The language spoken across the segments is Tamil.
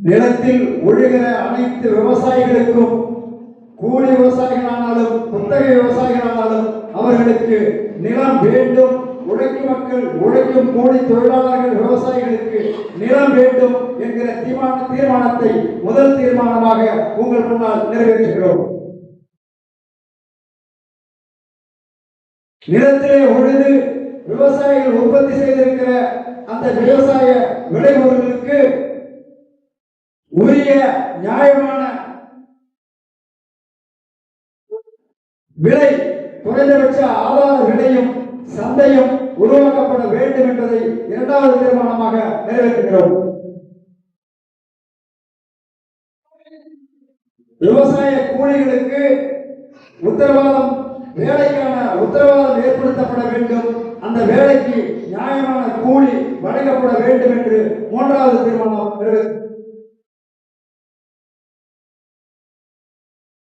நிலத்தில் ஒழுகிற அனைத்து விவசாயிகளுக்கும் கூலி விவசாயிகளானாலும் குத்தகை விவசாயிகளானாலும் அவர்களுக்கு நிலம் வேண்டும். உழைக்கும் மக்கள் உழைக்கும் கூலி தொழிலாளர்கள் விவசாயிகளுக்கு நிலம் வேண்டும் என்கிற தீர்மான தீர்மானத்தை முதல் தீர்மானமாக உங்கள் முன்னால் நிறைவேற்றுகிறோம். நிலத்திலே உழுது விவசாயிகள் உற்பத்தி செய்திருக்கிற அந்த விவசாய விளைபொருளுக்கு உரிய நியாயமான விலை குறைந்தபட்ச ஆதார விலையும் சந்தையும் உருவாக்கப்பட வேண்டும் என்பதை இரண்டாவது தீர்மானமாக நிறைவேற்றுகிறோம். விவசாய கூலிகளுக்கு உத்தரவாதம் வேலைக்கான உத்தரவாதம் ஏற்படுத்தப்பட வேண்டும். அந்த வேலைக்கு நியாயமான கூலி வழங்கப்பட வேண்டும் என்று மூன்றாவது தீர்மானம் நிறைவேற்ற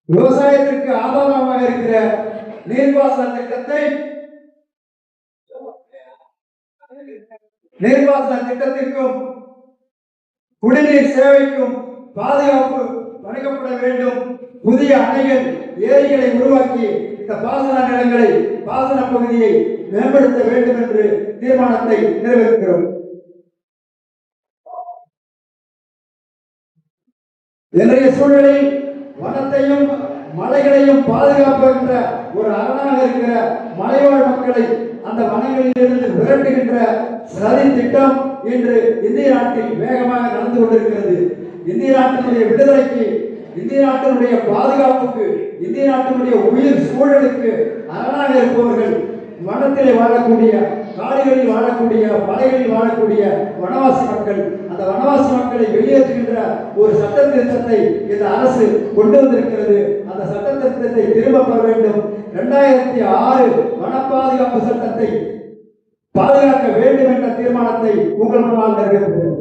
விவசாயத்திற்கு ஆதாரமாக இருக்கிற நீர்வாசன திட்டத்தை நீர்வாசன திட்டத்திற்கும் குடிநீர் சேவைக்கும் பாதுகாப்பு வழங்கப்பட வேண்டும். புதிய அணைகள் ஏரிகளை உருவாக்கி இந்த பாசன நிலங்களை பாசன பகுதியை மேம்படுத்த வேண்டும் என்று தீர்மானத்தை நிறைவேற்றுகிறோம். இன்றைய சூழ்நிலை வனத்தையும் மலைகளையும் பாதுகாப்புகின்ற ஒரு அரணாக இருக்கிற மலைவாழ் மக்களை அந்த வனங்களிலிருந்து விரட்டுகின்ற சதி திட்டம் இன்று இந்திய நாட்டில் வேகமாக நடந்து கொண்டிருக்கிறது. இந்திய நாட்டினுடைய விடுதலைக்கு இந்திய நாட்டினுடைய பாதுகாப்புக்கு இந்திய நாட்டினுடைய உயிர் சூழலுக்கு அரணாக இருப்பவர்கள் வனத்திலே வாழக்கூடிய காடுகளில் வாழக்கூடிய மலைகளில் வாழக்கூடிய வனவாசி மக்கள் அந்த வனவாசி மக்களை வெளியேற்றுகின்ற ஒரு சட்ட திருத்தத்தை இந்த அரசு கொண்டு வந்திருக்கிறது. அந்த சட்ட திருத்தத்தை திரும்ப பெற வேண்டும். இரண்டாயிரத்தி ஆறு வன பாதுகாப்பு சட்டத்தை பாதுகாக்க வேண்டும் என்ற தீர்மானத்தை உங்கள் முன்னால் நிறைவேற்றுகிறோம்.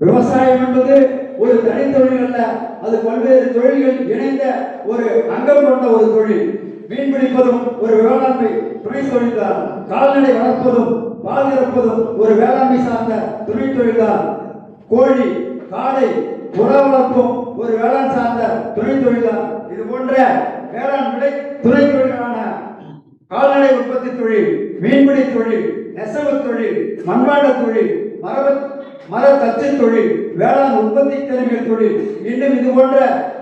விவசாயம் என்பது ஒரு தனி தொழில் அல்ல அது பல்வேறு தொழில்கள் இணைந்த ஒரு அங்கம் கொண்ட ஒரு தொழில். மீன் பிடிப்பதும் ஒரு வேளாண்மை துணை தொழில்தான் கால்நடை வளர்ப்பதும் பால் இறப்பதும் ஒரு வேளாண்மை சார்ந்த துணை தொழில்தான் கோழி காடை புறா வளர்ப்பும் ஒரு வேளாண் சார்ந்த துணை தொழில்தான் இது போன்ற வேளாண் விளை துணை தொழிலான கால்நடை உற்பத்தி தொழில் மீன்பிடி தொழில் நெசவு தொழில் மண்பாண்ட தொழில் மரப மர தச்சு தொழில் வேளாண் உற்பத்தி திறமைகள் தொழில். இன்னும் இது போன்ற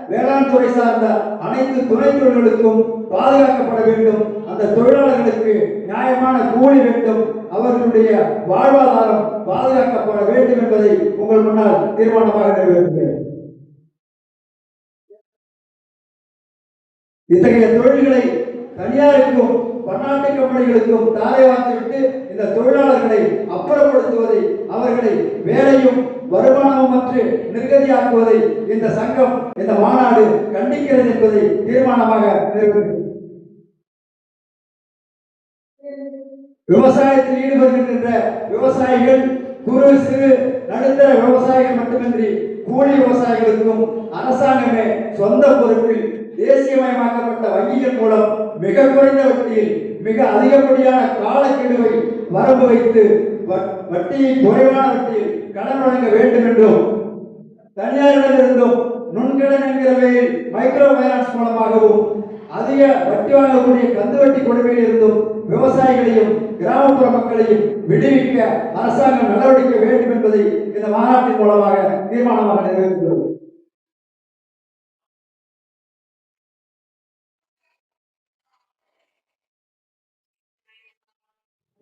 வேளாண் துறை சார்ந்த அனைத்து துணை தொழில்களுக்கும் பாதுகாக்கப்பட வேண்டும். அந்த தொழிலாளர்களுக்கு நியாயமான கூலி வேண்டும். அவர்களுடைய வாழ்வாதாரம் பாதுகாக்கப்பட வேண்டும் என்பதை உங்கள் முன்னால் தீர்மானமாக நிறைவேற்றுகிறேன். இத்தகைய தொழில்களை தனியாருக்கும் பன்னாட்டு கம்பெனிகளுக்கும் தாரை வாங்கிவிட்டு இந்த தொழிலாளர்களை அப்புறப்படுத்துவதை அவர்களை வேலையும் வருமானமும் மாற்று நிர்கதியாக்குவதை இந்த சங்கம் இந்த மாநாடு கண்டிக்கிறது என்பதை தீர்மானமாக விவசாயத்தில் ஈடுபடுகின்ற விவசாயிகள் குறு சிறு நடுத்தர விவசாயிகள் மட்டுமின்றி கூலி விவசாயிகளுக்கும் அரசாங்கமே சொந்த பொறுப்பில் தேசியமயமாக்கப்பட்ட வங்கிகள் மூலம் மிக குறைந்த வட்டியில் மிக அதிகப்படியான காலக்கெடுவை வரம்பு வைத்து வ- வட்டியை குறைவான வட்டியில் கடன் வழங்க வேண்டும் என்றும் தனியாரிடமிருந்தும் நுண்கடன் என்கிற வகையில் மைக்ரோ ஃபைனான்ஸ் மூலமாகவும் அதிக வட்டி வாங்கக்கூடிய கந்து வட்டி கொடுமையில் இருந்தும் விவசாயிகளையும் கிராமப்புற மக்களையும் விடுவிக்க அரசாங்கம் நடவடிக்கை வேண்டும் என்பதை இந்த மாநாட்டின் மூலமாக தீர்மானமாக நிறைவேற்றுகிறது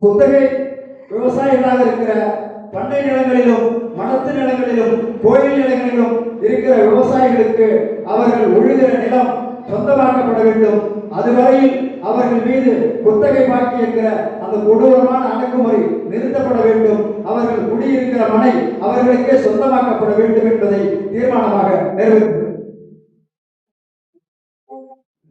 குத்தகை விவசாயிகளாக இருக்கிற பண்ணை நில மனத்து நிலங்களிலும் கோயில் நிலங்களிலும் இருக்கிற விவசாயிகளுக்கு அவர்கள் உழுகிற நிலம் சொந்தமாக்கப்பட வேண்டும். அதுவரையில் அவர்கள் மீது குத்தகை பாக்கி என்கிற அந்த கொடூரமான அணுகுமுறை நிறுத்தப்பட வேண்டும். அவர்கள் குடியிருக்கிற மனை அவர்களுக்கே சொந்தமாக்கப்பட வேண்டும் என்பதை தீர்மானமாக நிறைவேற்றும்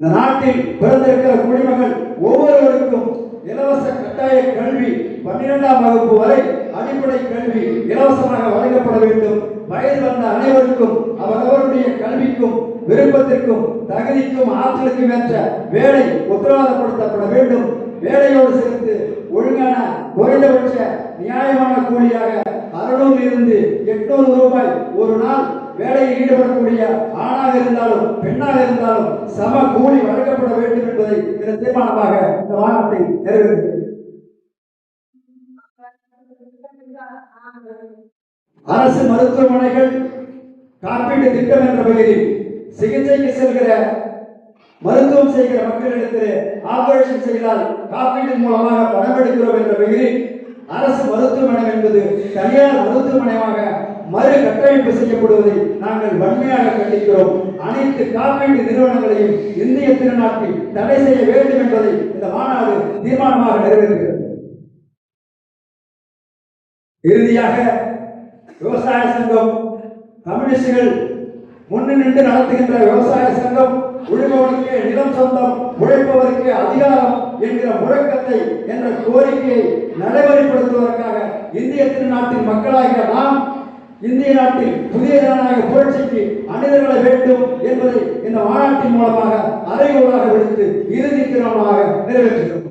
இந்த நாட்டில் பிறந்திருக்கிற குடிமகள் ஒவ்வொருவருக்கும் இலவச கட்டாய கல்வி பன்னிரெண்டாம் வகுப்பு வரை அடிப்படை கல்வி இலவசமாக வழங்கப்பட வேண்டும். வயது வந்த அனைவருக்கும் அவரவருடைய கல்விக்கும் விருப்பத்திற்கும் தகுதிக்கும் ஆற்றலுக்கும் ஏற்ற வேலை உத்தரவாதப்படுத்தப்பட வேண்டும். வேலையோடு சேர்த்து ஒழுங்கான குறைந்தபட்ச நியாயமான கூலியாக அறுநூறு இருந்து எட்நூறு ரூபாய் ஒரு நாள் வேலையில் ஈடுபடக்கூடிய ஆணாக இருந்தாலும் பெண்ணாக இருந்தாலும் சம கூலி வழங்கப்பட வேண்டும் என்பதை இந்த தீர்மானமாக இந்த வாகனத்தை நிறைவேற்றுகிறது. அரசு மருத்துவமனைகள் காப்பீட்டு திட்டம் என்ற பெயரில் சிகிச்சைக்கு செல்கிற மருத்துவம் செய்கிற மக்களிடத்தில் ஆபரேஷன் செய்தால் காப்பீட்டின் மூலமாக பணம் எடுக்கிறோம் என்ற பெயரில் அரசு மருத்துவமனை என்பது தனியார் மருத்துவமனையாக மறு கட்டமைப்பு செய்யப்படுவதை நாங்கள் வன்மையாக கண்டிக்கிறோம். அனைத்து காப்பீட்டு நிறுவனங்களையும் இந்திய திருநாட்டில் தடை செய்ய வேண்டும் என்பதை இந்த மாநாடு தீர்மானமாக நிறைவேற்றுகிறது. இறுதியாக விவசாய சங்கம் கம்யூனிஸ்டுகள் முன்னின்று நடத்துகின்ற விவசாய சங்கம் உழுபவனுக்கு நிலம் சொந்தம் உழைப்பவருக்கு அதிகாரம் என்கிற முழக்கத்தை என்ற கோரிக்கையை நடைமுறைப்படுத்துவதற்காக இந்திய திருநாட்டின் மக்களாகிய நாம் இந்திய நாட்டில் புதிய ஜனநாயக புரட்சிக்கு அணிதர்கள வேண்டும் என்பதை இந்த மாநாட்டின் மூலமாக அறைகூறாக விடுத்து இறுதி திருமணமாக நிறைவேற்றுகிறோம்.